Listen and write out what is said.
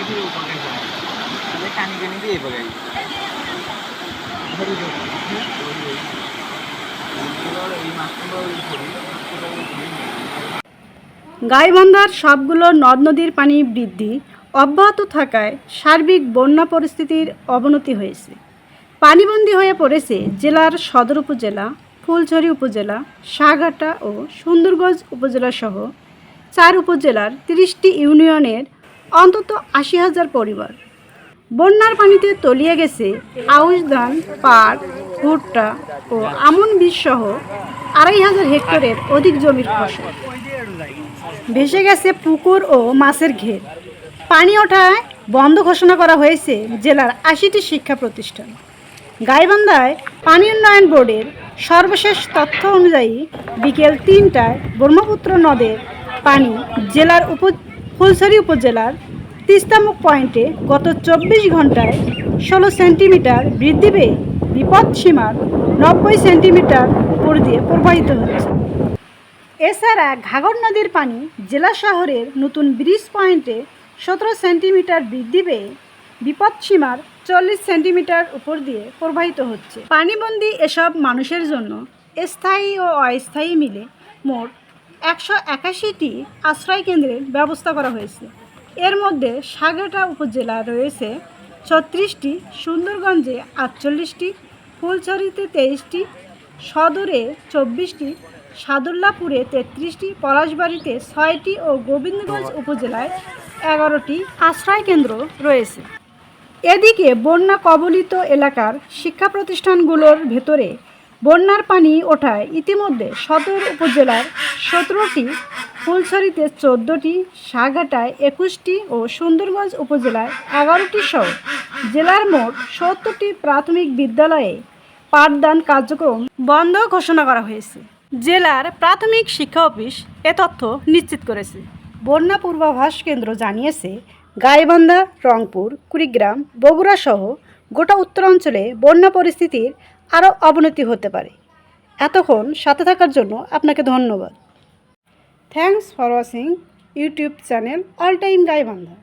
উপকার তাহলে কানি কানি দিয়ে করি গাইবান্ধার সবগুলো নদ নদীর পানি বৃদ্ধি অব্যাহত থাকায় সার্বিক বন্যা পরিস্থিতির অবনতি হয়েছে। পানিবন্দী হয়ে পড়েছে জেলার সদর উপজেলা ফুলঝুরি উপজেলা সাঘাটা ও সুন্দরগঞ্জ উপজেলা সহ চার উপজেলার তিরিশটি ইউনিয়নের অন্তত আশি হাজার পরিবার। বন্যার পানিতে তলিয়ে গেছে আউশ ধান, পাট, ভুট্টা ও আমন বীজ সহ আড়াই হাজার হেক্টরের অধিক জমির ফসল। ভেসে গেছে পুকুর ও মাছের ঘের। পানি ওঠায় বন্ধ ঘোষণা করা হয়েছে জেলার আশিটি শিক্ষা প্রতিষ্ঠান। গাইবান্ধায় পানি উন্নয়ন বোর্ডের সর্বশেষ তথ্য অনুযায়ী বিকেল তিনটায় ব্রহ্মপুত্র নদের পানি জেলার উপ ফুলছড়ি উপজেলার তিস্তামুখ পয়েন্টে গত চব্বিশ ঘন্টায় ষোলো সেন্টিমিটার বৃদ্ধি পেয়ে বিপদসীমার নব্বই সেন্টিমিটার উপর দিয়ে প্রবাহিত হচ্ছে। এছাড়া ঘাগর নদীর পানি জেলা শহরের নতুন ব্রিজ পয়েন্টে সতেরো সেন্টিমিটার বৃদ্ধি পেয়ে বিপদসীমার চল্লিশ সেন্টিমিটার উপর দিয়ে প্রবাহিত হচ্ছে। পানিবন্দি এসব মানুষের জন্য স্থায়ী ও অস্থায়ী মিলে মোট একশো একাশিটি আশ্রয় কেন্দ্রের ব্যবস্থা করা হয়েছে। এর মধ্যে সাগরটা উপজেলা রয়েছে ছত্রিশটি, সুন্দরগঞ্জে আটচল্লিশটি, ফুলছড়িতে তেইশটি, সদরে চব্বিশটি, সাদুল্লাপুরে তেত্রিশটি, পলাশবাড়িতে ছয়টি ও গোবিন্দগঞ্জ উপজেলায় এগারোটি আশ্রয় কেন্দ্র রয়েছে। এদিকে বন্যা কবলিত এলাকার শিক্ষা প্রতিষ্ঠানগুলোর ভেতরে বন্যার পানি ওঠায় ইতিমধ্যে সদর উপজেলার সতেরোটি, ফুলছড়িতে চোদ্দোটি সাগাটায় একুশটি ও সুন্দরগঞ্জ উপজেলায় এগারোটি সহ জেলার মোট সত্তরটি প্রাথমিক বিদ্যালয়ে পাঠদান কার্যক্রম বন্ধ ঘোষণা করা হয়েছে। জেলার প্রাথমিক শিক্ষা অফিস এ তথ্য নিশ্চিত করেছে। বন্যা পূর্বাভাস কেন্দ্র জানিয়েছে, গাইবান্ধা, রংপুর, কুড়িগ্রাম, বগুড়া সহ গোটা উত্তরাঞ্চলে বন্যা পরিস্থিতির আরও অবনতি হতে পারে। এতক্ষণ সাথে থাকার জন্য আপনাকে ধন্যবাদ। Thanks for watching YouTube channel all time Gaibandha